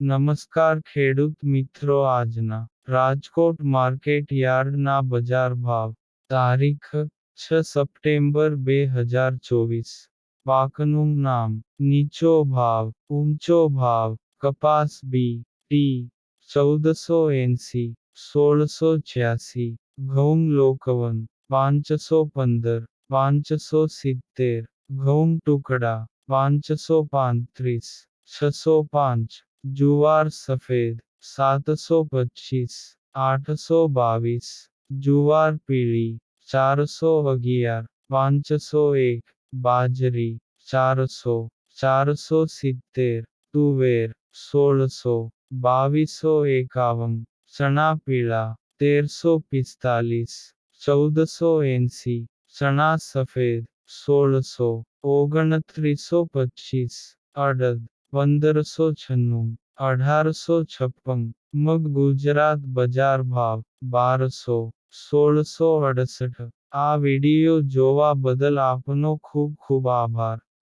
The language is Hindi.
નમસ્કાર ખેડૂત મિત્રો આજના રાજકોટ માર્કેટ યાર્ડના બજાર ભાવ તારીખ છ સપ્ટેમ્બર બે હજાર ચોવીસ પાકનું નામ નીચો ભાવ ઊંચો ભાવ કપાસ બી ટી ચૌદસો એંસી સોળસો છ્યાસી ઘઉં લોકવન પાંચસો પંદર પાંચસો સિત્તેર ઘઉં ટુકડા પાંચસો પાંત્રીસ છસો પાંચ जुवार सफ़ेद, सात सौ पच्चीस, आठ सौ बाईस जुवार पीली, चार सौ अगियार, पाँच सौ एक, बाजरी, चार सौ चार सौ सितर तुवेर, सोलह सौ, बाईस सौ इक्यावन चना पीला तेर सौ पिस्तालीस, चौदह सौ एनसी चना सफ़ेद, सोलह सौ ओगन त्रिसो पच्चीस, अड़द। પંદરસો છન્નું અઢારસો છપ્પન મગ ગુજરાત બજાર ભાવ બારસો સોળસો અડસઠ આ વિડિયો જોવા બદલ આપનો ખૂબ ખૂબ આભાર